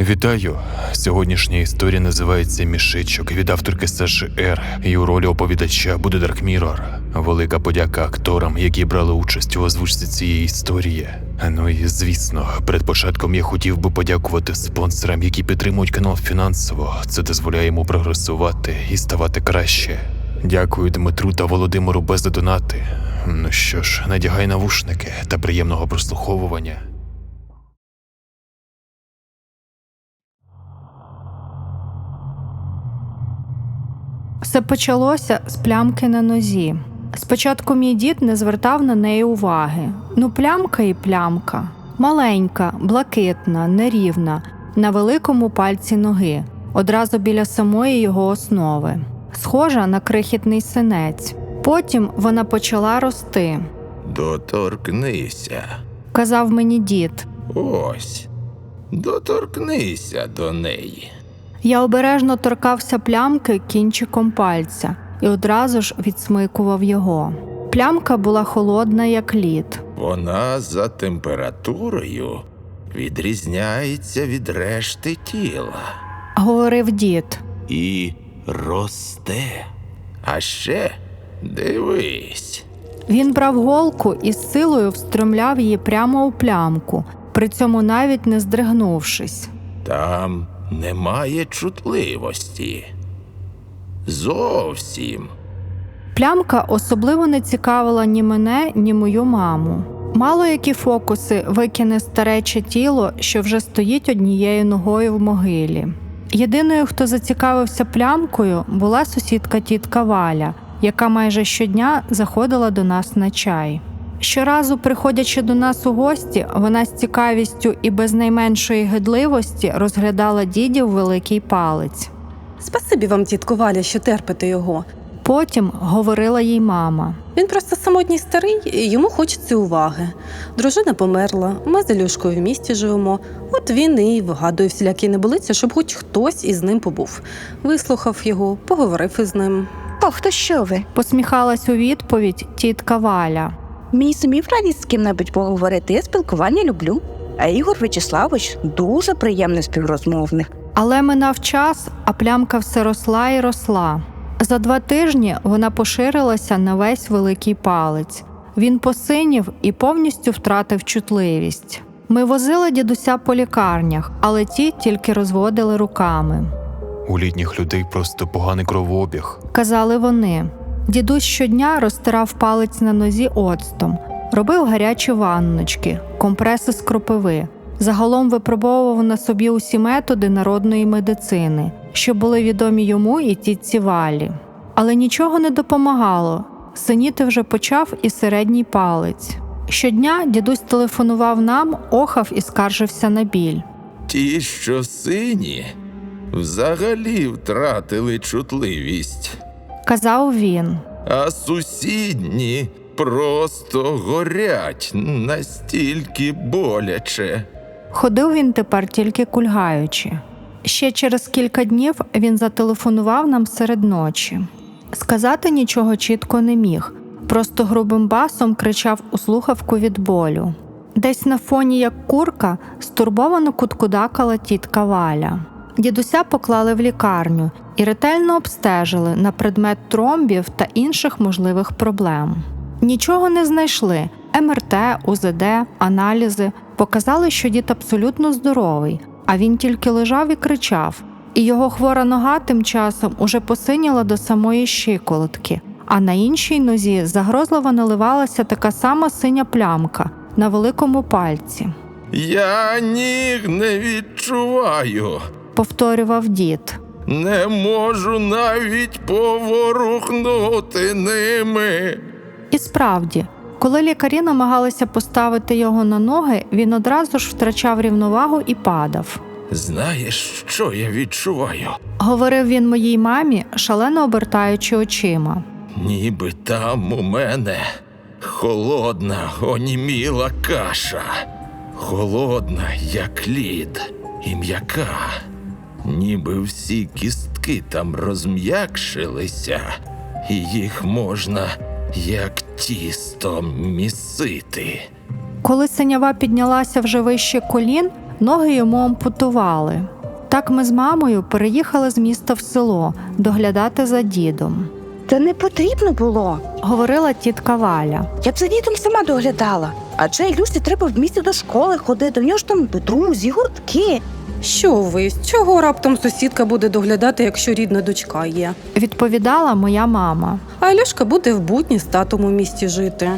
Вітаю! Сьогоднішня історія називається Мішечок від авторки Саши Р. І у ролі оповідача буде Дарк Мірор. Велика подяка акторам, які брали участь у озвучці цієї історії. Ну і звісно, перед початком я хотів би подякувати спонсорам, які підтримують канал фінансово. Це дозволяє йому прогресувати і ставати краще. Дякую Дмитру та Володимиру без донати. Ну що ж, надягай навушники та приємного прослуховування. Все почалося з плямки на нозі. Спочатку мій дід не звертав на неї уваги. Ну, плямка і плямка. Маленька, блакитна, нерівна, на великому пальці ноги, одразу біля самої його основи, схожа на крихітний синець. Потім вона почала рости, Доторкнися. казав мені дід. Ось. Доторкнися до неї. Я обережно торкався плямки кінчиком пальця і одразу ж відсмикував його. Плямка була холодна, як лід. Вона за температурою відрізняється від решти тіла Говорив дід. і росте. А ще дивись. Він брав голку і з силою встромляв її прямо у плямку, при цьому навіть не здригнувшись. Там немає чутливості. Зовсім. Плямка особливо не цікавила ні мене, ні мою маму. Мало які фокуси викине старече тіло, що вже стоїть однією ногою в могилі. Єдиною, хто зацікавився плямкою, була сусідка тітка Валя, яка майже щодня заходила до нас на чай. Щоразу, приходячи до нас у гості, вона з цікавістю і без найменшої гидливості розглядала дідів великий палець. Спасибі вам, тітко Валя, що терпите його. Потім говорила їй мама. Він просто самотній старий, і йому хочеться уваги. Дружина померла, ми з Ілюшкою в місті живемо. От він і вигадує всілякі неболиці, щоб хоч хтось із ним побув. Вислухав його, поговорив із ним. Ох, то що ви? Посміхалась у відповідь тітка Валя. Мені самі в радість з ким-небудь поговорити, я спілкування люблю. А Ігор Вячеславович дуже приємний співрозмовник. Але минав час, а плямка все росла і росла. За два тижні вона поширилася на весь великий палець. Він посинів і повністю втратив чутливість. Ми возили дідуся по лікарнях, але ті тільки розводили руками. У літніх людей просто поганий кровообіг. Казали вони. Дідусь щодня розтирав палець на нозі оцтом, робив гарячі ванночки, компреси з кропиви. Загалом випробовував на собі усі методи народної медицини, що були відомі йому і тітці Валі. Але нічого не допомагало. Синіти вже почав і середній палець. Щодня дідусь телефонував нам, охав і скаржився на біль. Ті, що сині, взагалі втратили чутливість. Казав він. а сусідні просто горять настільки боляче. Ходив він тепер тільки кульгаючи. Ще через кілька днів він зателефонував нам серед ночі. Сказати нічого чітко не міг, просто грубим басом кричав у слухавку від болю. Десь на фоні, як курка, стурбовано куткудакала тітка Валя. Дідуся поклали в лікарню і ретельно обстежили на предмет тромбів та інших можливих проблем. Нічого не знайшли. МРТ, УЗД, аналізи показали, що дід абсолютно здоровий, а він тільки лежав і кричав. І його хвора нога тим часом уже посиніла до самої щиколотки, а на іншій нозі загрозливо наливалася така сама синя плямка на великому пальці. Я ніг не відчуваю, Повторював дід. Не можу навіть поворухнути ними. І справді, коли лікарі намагалися поставити його на ноги, він одразу ж втрачав рівновагу і падав. Знаєш, що я відчуваю? Говорив він моїй мамі, шалено обертаючи очима. Ніби там у мене холодна, оніміла каша. Холодна, як лід, і м'яка. Ніби всі кістки там розм'якшилися, і їх можна як тісто місити. Коли синява піднялася вже вище колін, ноги йому ампутували. Так ми з мамою переїхали з міста в село доглядати за дідом, Та не потрібно було. говорила тітка Валя. Я б за дідом сама доглядала. Адже Ілюсі треба в місті до школи ходити, в нього ж там друзі, гуртки. Що ви? З чого раптом сусідка буде доглядати, якщо рідна дочка є? Відповідала моя мама. А Альошка буде в будні з татом у місті жити.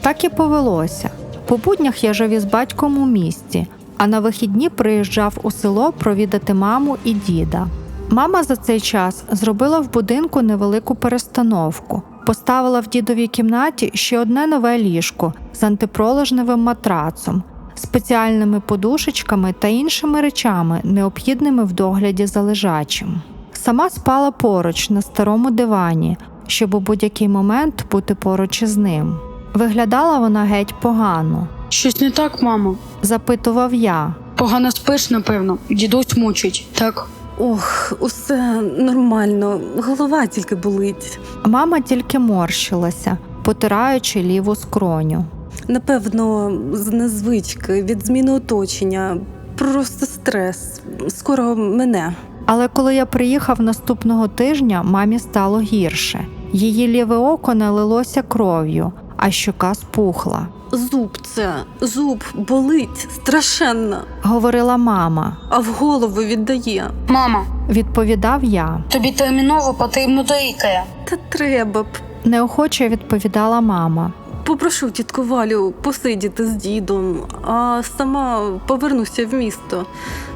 Так і повелося. По буднях я жив із батьком у місті, а на вихідні приїжджав у село провідати маму і діда. Мама за цей час зробила в будинку невелику перестановку. Поставила в дідовій кімнаті ще одне нове ліжко з антипроложневим матрацом, спеціальними подушечками та іншими речами, необхідними в догляді за лежачим. Сама спала поруч на старому дивані, щоб у будь-який момент бути поруч із ним. Виглядала вона геть погано, Щось не так, мамо. запитував я. Погано спиш, напевно. Дідусь мучить, так? Ох, усе нормально, голова тільки болить. Мама тільки морщилася, потираючи ліву скроню. Напевно, з незвички, від зміни оточення. Просто стрес. Скоро мене. Але коли я приїхав наступного тижня, мамі стало гірше. Її ліве око налилося кров'ю, а щока спухла. Зуб це, зуб болить страшенно, Говорила мама, а в голову віддає. Мама, відповідав я. тобі терміново потрібно до лікаря. Та треба б. Неохоче відповідала мама. Попрошу тітку Валю посидіти з дідом, а сама повернуся в місто.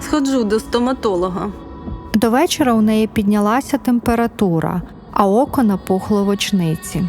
Сходжу до стоматолога. До вечора у неї піднялася температура, а око напухло в очниці.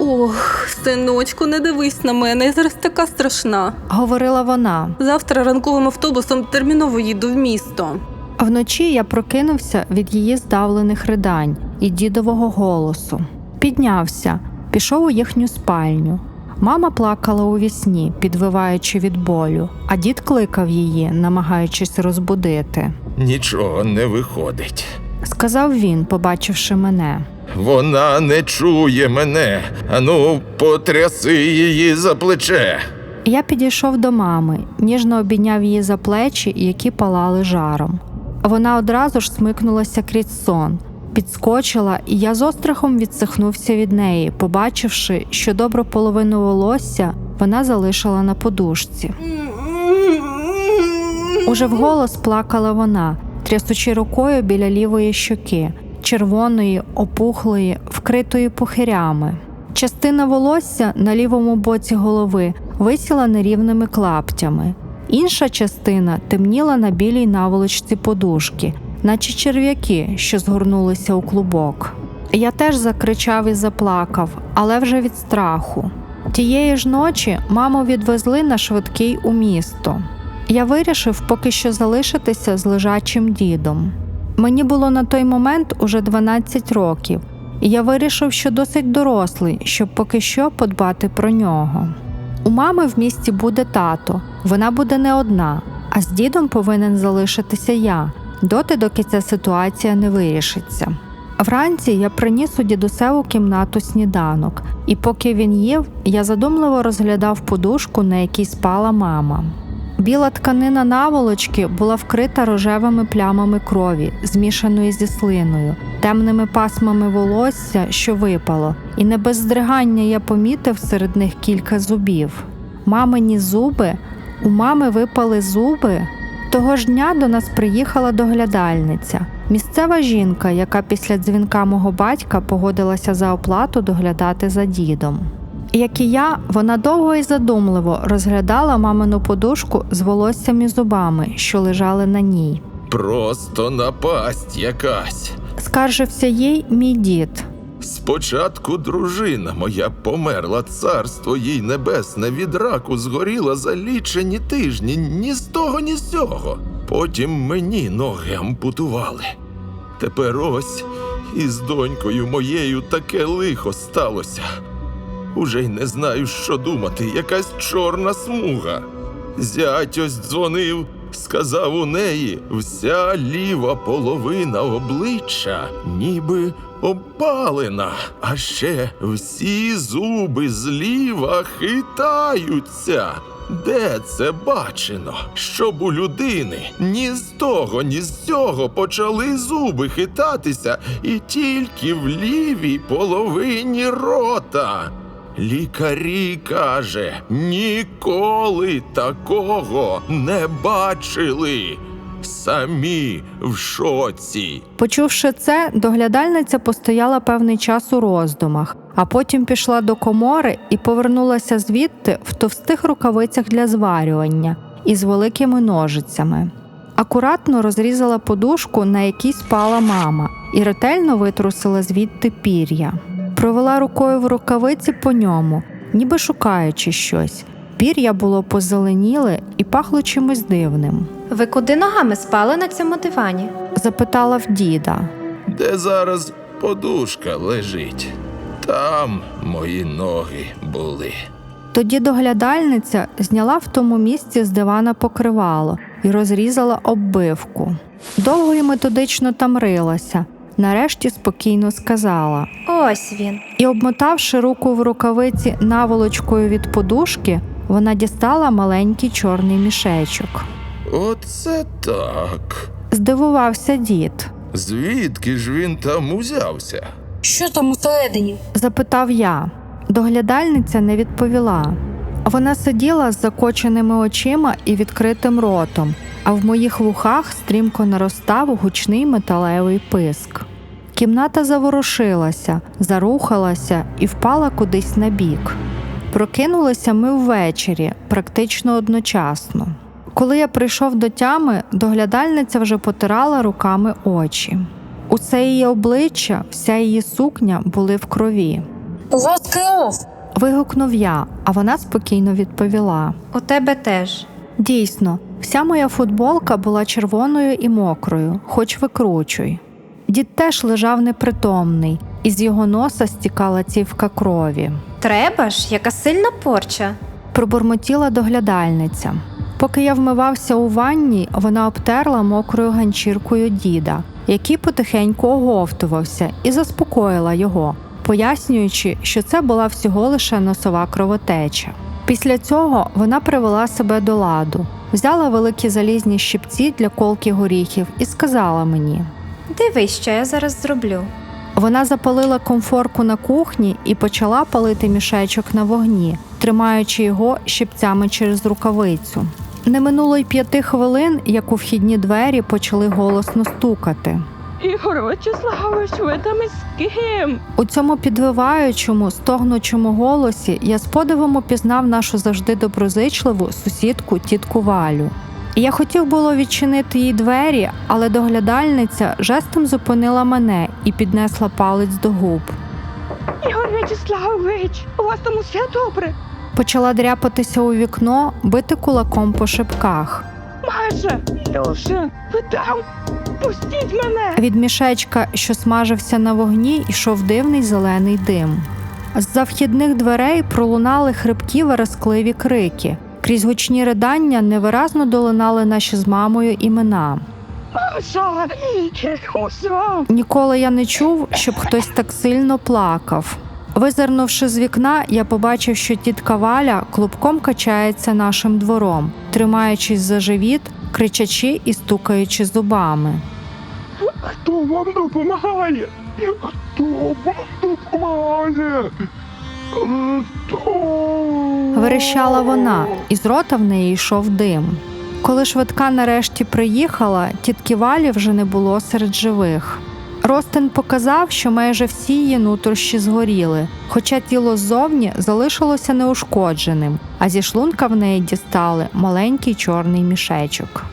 Ох, синочку, не дивись на мене, я зараз така страшна. Говорила вона. Завтра ранковим автобусом терміново їду в місто. Вночі я прокинувся від її здавлених ридань і дідового голосу. Піднявся, пішов у їхню спальню. Мама плакала у вісні, підвиваючи від болю, а дід кликав її, намагаючись розбудити. Нічого не виходить. Сказав він, побачивши мене. Вона не чує мене. Ану, потряси її за плече. Я підійшов до мами, ніжно обійняв її за плечі, які палали жаром. Вона одразу ж смикнулася крізь сон, підскочила, і я з острахом відсихнувся від неї, побачивши, що добру половину волосся вона залишила на подушці. Уже вголос плакала вона, трясучи рукою біля лівої щоки, червоної, опухлої, вкритої пухирями. Частина волосся на лівому боці голови висіла нерівними клаптями. Інша частина темніла на білій наволочці подушки, наче черв'яки, що згорнулися у клубок. Я теж закричав і заплакав, але вже від страху. Тієї ж ночі маму відвезли на швидкий у місто. Я вирішив поки що залишитися з лежачим дідом. Мені було на той момент уже 12 років, і я вирішив, що досить дорослий, щоб поки що подбати про нього. У мами в місті буде тато, вона буде не одна, а з дідом повинен залишитися я, доти, доки ця ситуація не вирішиться. Вранці я приніс у дідусеву кімнату сніданок, і поки він їв, я задумливо розглядав подушку, на якій спала мама. Біла тканина наволочки була вкрита рожевими плямами крові, змішаної зі слиною, темними пасмами волосся, що випало, і не без здригання я помітив серед них кілька зубів. Мамині зуби, у мами випали зуби. Того ж дня до нас приїхала доглядальниця, місцева жінка, яка після дзвінка мого батька погодилася за оплату доглядати за дідом. Як і я, вона довго і задумливо розглядала мамину подушку з волоссям і зубами, що лежали на ній. Просто напасть якась. Скаржився їй мій дід. Спочатку дружина моя померла, царство їй небесне від раку згоріла за лічені тижні, ні з того, ні з цього. Потім мені ноги ампутували. Тепер ось із донькою моєю таке лихо сталося. Уже й не знаю, що думати, якась чорна смуга. Зять ось дзвонив, сказав у неї, вся ліва половина обличчя, ніби опалена, а ще всі зуби зліва хитаються. Де це бачено, щоб у людини ні з того, ні з цього почали зуби хитатися і тільки в лівій половині рота? Лікарі каже, ніколи такого не бачили. Самі в шоці. Почувши це, доглядальниця постояла певний час у роздумах, а потім пішла до комори і повернулася звідти в товстих рукавицях для зварювання із великими ножицями. Акуратно розрізала подушку, на якій спала мама, і ретельно витрусила звідти пір'я. Провела рукою в рукавиці по ньому, ніби шукаючи щось. Пір'я було позеленіле і пахло чимось дивним. Ви куди ногами спали на цьому дивані? Запитала в діда. Де зараз подушка лежить? Там мої ноги були. Тоді доглядальниця зняла в тому місці з дивана покривало і розрізала оббивку. Довго і методично там рилася, нарешті спокійно сказала. Ось він. І, обмотавши руку в рукавиці наволочкою від подушки, вона дістала маленький чорний мішечок. Оце так. Здивувався дід. Звідки ж він там узявся? Що там усередині? Запитав я. Доглядальниця не відповіла. Вона сиділа з закоченими очима і відкритим ротом, а в моїх вухах стрімко наростав гучний металевий писк. Кімната заворушилася, зарухалася і впала кудись на бік. Прокинулися ми ввечері, практично одночасно. Коли я прийшов до тями, доглядальниця вже потирала руками очі. Усе її обличчя, вся її сукня були в крові. Вас кров. Вигукнув я, а вона спокійно відповіла: У тебе теж. Дійсно, вся моя футболка була червоною і мокрою, хоч викручуй. Дід теж лежав непритомний, і з його носа стікала цівка крові. Треба ж, яка сильна порча. Пробурмотіла доглядальниця. Поки я вмивався у ванні, вона обтерла мокрою ганчіркою діда, який потихеньку оговтувався, і заспокоїла його, пояснюючи, що це була всього лише носова кровотеча. Після цього вона привела себе до ладу, взяла великі залізні щипці для колки горіхів і сказала мені: Дивись, що я зараз зроблю. вона запалила комфорку на кухні і почала палити мішечок на вогні, тримаючи його щипцями через рукавицю. Не минуло й п'яти хвилин, як у вхідні двері почали голосно стукати. Ігор Вячеславович, ви там із ким? У цьому підвиваючому, стогнучому голосі я з подивом опізнав нашу завжди доброзичливу сусідку тітку Валю. Я хотів було відчинити їй двері, але доглядальниця жестом зупинила мене і піднесла палець до губ. Ігор Вячеславович, у вас там усе добре? Почала дряпатися у вікно, бити кулаком по шипках. Маша, Люша, ви там? Пустіть мене! Від мішечка, що смажився на вогні, йшов дивний зелений дим. З-за вхідних дверей пролунали хрипкі верескливі крики. Крізь гучні ридання невиразно долинали наші з мамою імена. Ніколи я не чув, щоб хтось так сильно плакав. Визирнувши з вікна, я побачив, що тітка Валя клубком качається нашим двором, тримаючись за живіт, кричачи і стукаючи зубами. хто вам допомагає? Хто вам допомагає? Хто? Верещала вона, і з рота в неї йшов дим. Коли швидка нарешті приїхала, тітки Валі вже не було серед живих. Ростин показав, що майже всі її нутрощі згоріли, хоча тіло ззовні залишилося неушкодженим, а зі шлунка в неї дістали маленький чорний мішечок.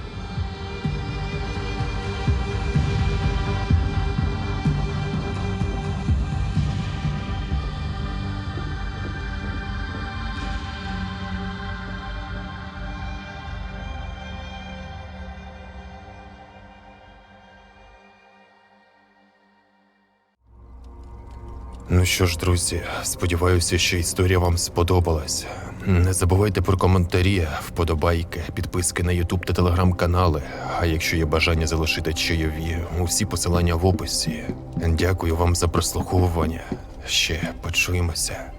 Ну що ж, друзі, сподіваюся, що історія вам сподобалась. Не забувайте про коментарі, вподобайки, підписки на Ютуб та телеграм-канали. А якщо є бажання залишити чайові, усі посилання в описі. Дякую вам за прослуховування. Ще почуємося.